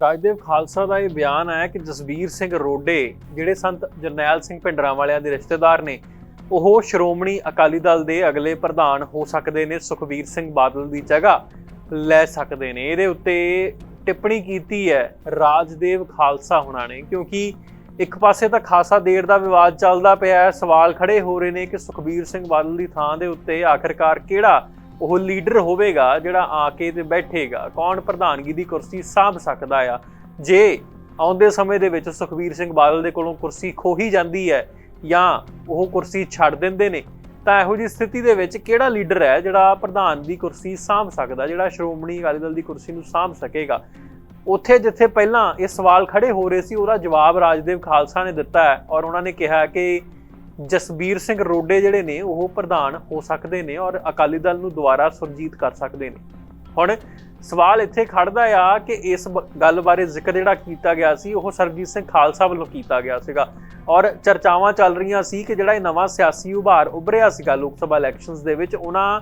ਰਾਜਦੇਵ ਖਾਲਸਾ ਦਾ ਇਹ ਬਿਆਨ ਹੈ ਕਿ ਜਸਬੀਰ ਸਿੰਘ ਰੋਡੇ, ਜਿਹੜੇ ਸੰਤ ਜਰਨੈਲ ਸਿੰਘ ਭਿੰਡਰਾਂ ਵਾਲਿਆਂ ਦੇ ਰਿਸ਼ਤੇਦਾਰ ਨੇ, ਉਹ ਸ਼੍ਰੋਮਣੀ ਅਕਾਲੀ ਦਲ ਦੇ ਅਗਲੇ ਪ੍ਰਧਾਨ ਹੋ ਸਕਦੇ ਨੇ ਸੁਖਬੀਰ ਸਿੰਘ ਬਾਦਲ ਦੀ ਜਗ੍ਹਾ ਲੈ ਸਕਦੇ ਨੇ। ਇਹਦੇ ਉੱਤੇ ਟਿੱਪਣੀ ਕੀਤੀ ਹੈ ਰਾਜਦੇਵ ਖਾਲਸਾ ਹੁਣਾਂ ਨੇ, ਕਿਉਂਕਿ ਇੱਕ ਪਾਸੇ ਤਾਂ ਖਾਸਾ ਦੇਰ ਦਾ ਵਿਵਾਦ ਚੱਲਦਾ ਪਿਆ ਹੈ, ਸਵਾਲ ਖੜੇ ਹੋ ਰਹੇ ਨੇ ਕਿ ਸੁਖਬੀਰ ਸਿੰਘ ਬਾਦਲ ਦੀ ਥਾਂ ਦੇ ਉੱਤੇ ਆਖਰਕਾਰ ਕਿਹੜਾ ਉਹ ਲੀਡਰ ਹੋਵੇਗਾ ਜਿਹੜਾ ਆ ਕੇ ਤੇ ਬੈਠੇਗਾ, ਕੌਣ ਪ੍ਰਧਾਨਗੀ ਦੀ ਕੁਰਸੀ ਸਾਂਭ ਸਕਦਾ ਆ? ਜੇ ਆਉਂਦੇ ਸਮੇਂ ਦੇ ਵਿੱਚ ਸੁਖਬੀਰ ਸਿੰਘ ਬਾਦਲ ਦੇ ਕੋਲੋਂ ਕੁਰਸੀ ਖੋਹੀ ਜਾਂਦੀ ਹੈ ਜਾਂ ਉਹ ਕੁਰਸੀ ਛੱਡ ਦਿੰਦੇ ਨੇ, ਤਾਂ ਇਹੋ ਜਿਹੀ ਸਥਿਤੀ ਦੇ ਵਿੱਚ ਕਿਹੜਾ ਲੀਡਰ ਹੈ ਜਿਹੜਾ ਪ੍ਰਧਾਨ ਦੀ ਕੁਰਸੀ ਸਾਂਭ ਸਕਦਾ, ਜਿਹੜਾ ਸ਼੍ਰੋਮਣੀ ਅਕਾਲੀ ਦਲ ਦੀ ਕੁਰਸੀ ਨੂੰ ਸਾਂਭ ਸਕੇਗਾ? ਉੱਥੇ ਜਿੱਥੇ ਪਹਿਲਾਂ ਇਹ ਸਵਾਲ ਖੜੇ ਹੋ ਰਹੇ ਸੀ, ਉਹਦਾ ਜਵਾਬ ਰਾਜਦੇਵ ਖਾਲਸਾ ਨੇ ਦਿੱਤਾ ਹੈ ਔਰ ਉਹਨਾਂ ਨੇ ਕਿਹਾ ਕਿ ਜਸਬੀਰ ਸਿੰਘ ਰੋਡੇ ਜਿਹੜੇ ਨੇ, ਉਹ ਪ੍ਰਧਾਨ ਹੋ ਸਕਦੇ ਨੇ ਔਰ ਅਕਾਲੀ ਦਲ ਨੂੰ ਦੁਬਾਰਾ ਸੁਰਜੀਤ ਕਰ ਸਕਦੇ ਨੇ। ਹੁਣ ਸਵਾਲ ਇੱਥੇ ਖੜਦਾ ਆ ਕਿ ਇਸ ਬ- ਗੱਲ ਬਾਰੇ ਜ਼ਿਕਰ ਜਿਹੜਾ ਕੀਤਾ ਗਿਆ ਸੀ, ਉਹ ਸਰਜੀਤ ਸਿੰਘ ਖਾਲਸਾ ਵੱਲੋਂ ਕੀਤਾ ਗਿਆ ਸੀਗਾ। ਔਰ ਚਰਚਾਵਾਂ ਚੱਲ ਰਹੀਆਂ ਸੀ ਕਿ ਜਿਹੜਾ ਇਹ ਨਵਾਂ ਸਿਆਸੀ ਉਭਾਰ ਉਭਰਿਆ ਸੀਗਾ ਲੋਕ ਸਭਾ ਇਲੈਕਸ਼ਨਸ ਦੇ ਵਿੱਚ, ਉਹਨਾਂ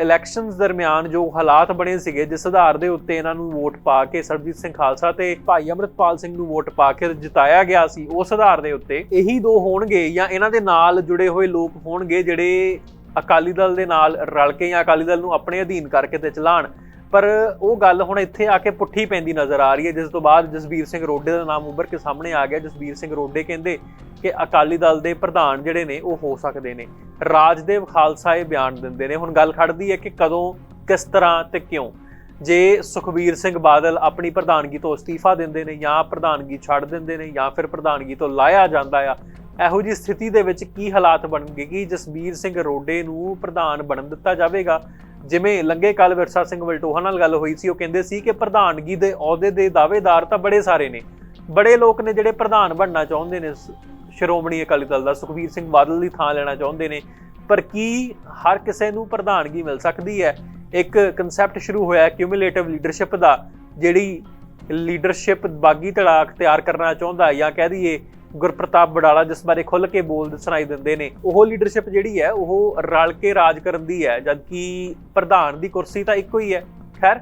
ਇਲੈਕਸ਼ਨਸ ਦਰਮਿਆਨ ਜੋ ਹਾਲਾਤ ਬਣੇ ਸੀਗੇ, ਜਿਸ ਆਧਾਰ ਦੇ ਉੱਤੇ ਇਹਨਾਂ ਨੂੰ ਵੋਟ ਪਾ ਕੇ ਸਰਬਜੀਤ ਸਿੰਘ ਖਾਲਸਾ ਤੇ ਭਾਈ ਅਮਰਿਤਪਾਲ ਸਿੰਘ ਨੂੰ ਵੋਟ ਪਾ ਕੇ ਜਿਤਾਇਆ ਗਿਆ ਸੀ, ਉਸ ਆਧਾਰ ਦੇ ਉੱਤੇ ਇਹੀ ਦੋ ਹੋਣਗੇ ਜਾਂ ਇਹਨਾਂ ਦੇ ਨਾਲ ਜੁੜੇ ਹੋਏ ਲੋਕ ਹੋਣਗੇ ਜਿਹੜੇ ਅਕਾਲੀ ਦਲ ਦੇ ਨਾਲ ਰਲ ਕੇ ਜਾਂ ਅਕਾਲੀ ਦਲ ਨੂੰ ਆਪਣੇ ਅਧੀਨ ਕਰਕੇ ਤੇ ਚਲਾਣ। ਪਰ ਉਹ ਗੱਲ ਹੁਣ ਇੱਥੇ ਆ ਕੇ ਪੁੱਠੀ ਪੈਂਦੀ ਨਜ਼ਰ ਆ ਰਹੀ ਹੈ, ਜਿਸ ਤੋਂ ਬਾਅਦ ਜਸਬੀਰ ਸਿੰਘ ਰੋਡੇ ਦਾ ਨਾਮ ਉੱਭਰ ਕੇ ਸਾਹਮਣੇ ਆ ਗਿਆ। ਜਸਬੀਰ ਸਿੰਘ ਰੋਡੇ ਕਹਿੰਦੇ ਕਿ ਅਕਾਲੀ ਦਲ ਦੇ ਪ੍ਰਧਾਨ ਜਿਹੜੇ ਨੇ ਉਹ ਹੋ ਸਕਦੇ ਨੇ। ਰਾਜਦੇਵ ਖਾਲਸਾ ਇਹ ਬਿਆਨ ਦਿੰਦੇ ਨੇ। ਹੁਣ ਗੱਲ ਖੜਦੀ ਹੈ ਕਿ ਕਦੋਂ, ਕਿਸ ਤਰ੍ਹਾਂ ਤੇ ਕਿਉਂ? ਜੇ ਸੁਖਬੀਰ ਸਿੰਘ ਬਾਦਲ ਆਪਣੀ ਪ੍ਰਧਾਨਗੀ ਤੋਂ ਅਸਤੀਫਾ ਦਿੰਦੇ ਨੇ ਜਾਂ ਪ੍ਰਧਾਨਗੀ ਛੱਡ ਦਿੰਦੇ ਨੇ ਜਾਂ ਫਿਰ ਪ੍ਰਧਾਨਗੀ ਤੋਂ ਲਾਇਆ ਜਾਂਦਾ ਆ, ਇਹੋ ਜੀ ਸਥਿਤੀ ਦੇ ਵਿੱਚ ਕੀ ਹਾਲਾਤ ਬਣਨਗੇ ਕਿ ਜਸਬੀਰ ਸਿੰਘ ਰੋਡੇ ਨੂੰ ਪ੍ਰਧਾਨ ਬਣਨ ਦਿੱਤਾ ਜਾਵੇਗਾ? ਜਿਵੇਂ ਲੰਗੇ ਕਾਲ ਵਿਰਸਾ ਸਿੰਘ ਵਲਟੋਹਾ ਨਾਲ ਗੱਲ ਹੋਈ ਸੀ, ਉਹ ਕਹਿੰਦੇ ਸੀ ਕਿ ਪ੍ਰਧਾਨਗੀ ਦੇ ਅਹੁਦੇ ਦੇ ਦਾਅਵੇਦਾਰ ਤਾਂ ਬੜੇ ਸਾਰੇ ਨੇ। ਬੜੇ ਲੋਕ ਨੇ ਜਿਹੜੇ ਪ੍ਰਧਾਨ ਬਣਨਾ ਚਾਹੁੰਦੇ ਨੇ। ਸ਼੍ਰੋਮਣੀ ਅਕਾਲੀ ਦਲ ਦਾ ਸੁਖਬੀਰ ਸਿੰਘ ਬਾਦਲ ਦੀ ਥਾਂ ਲੈਣਾ ਚਾਹੁੰਦੇ ਨੇ। ਪਰ ਕੀ ਹਰ ਕਿਸੇ ਨੂੰ ਪ੍ਰਧਾਨਗੀ ਮਿਲ ਸਕਦੀ ਹੈ? ਇੱਕ ਕਨਸੈਪਟ ਸ਼ੁਰੂ ਹੋਇਆ ਕਿਊਮੂਲੇਟਿਵ ਲੀਡਰਸ਼ਿਪ ਦਾ, ਜਿਹੜੀ ਲੀਡਰਸ਼ਿਪ ਬਾਗੀ ਤੜਾ ਅਖਤਿਆਰ ਕਰਨਾ ਚਾਹੁੰਦਾ ਜਾਂ ਕਹਿ ਦਈਏ ਗੁਰਪ੍ਰਤਾਪ ਬਡਾਲਾ ਜਿਸ ਬਾਰੇ ਖੁੱਲ ਕੇ ਬੋਲ ਸੁਣਾਈ ਦਿੰਦੇ ਨੇ। ਉਹ ਲੀਡਰਸ਼ਿਪ ਜਿਹੜੀ ਹੈ, ਉਹ ਰਲ ਕੇ ਰਾਜ ਕਰਨ ਦੀ ਹੈ, ਜਦਕਿ ਪ੍ਰਧਾਨ ਦੀ ਕੁਰਸੀ ਤਾਂ ਇੱਕੋ ਹੀ ਹੈ। ਖੈਰ,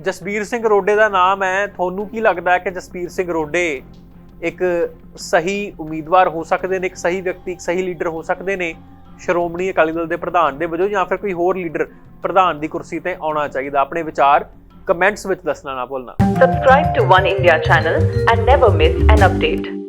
ਜਸਬੀਰ ਸਿੰਘ ਰੋਡੇ ਦਾ ਨਾਮ ਹੈ, ਤੁਹਾਨੂੰ ਕੀ ਲੱਗਦਾ ਹੈ ਕਿ ਜਸਬੀਰ ਸਿੰਘ ਰੋਡੇ ਇੱਕ ਸਹੀ ਉਮੀਦਵਾਰ ਹੋ ਸਕਦੇ ਨੇ, ਇੱਕ ਸਹੀ ਵਿਅਕਤੀ, ਇੱਕ ਸਹੀ ਲੀਡਰ ਹੋ ਸਕਦੇ ਨੇ, ਸ਼੍ਰੋਮਣੀ ਅਕਾਲੀ ਦਲ ਦੇ ਪ੍ਰਧਾਨ ਦੇ ਵਜੋਂ ਜਾਂ ਫਿਰ ਕੋਈ ਹੋਰ ਲੀਡਰ ਪ੍ਰਧਾਨ ਦੀ ਕੁਰਸੀ ਤੇ ਆਉਣਾ ਚਾਹੀਦਾ ਆਪਣੇ ਵਿਚਾਰ ਕਮੈਂਟਸ ਵਿੱਚ ਦੱਸਣਾ ਨਾ ਭੁੱਲਣਾ Subscribe to One India channel and never miss an update.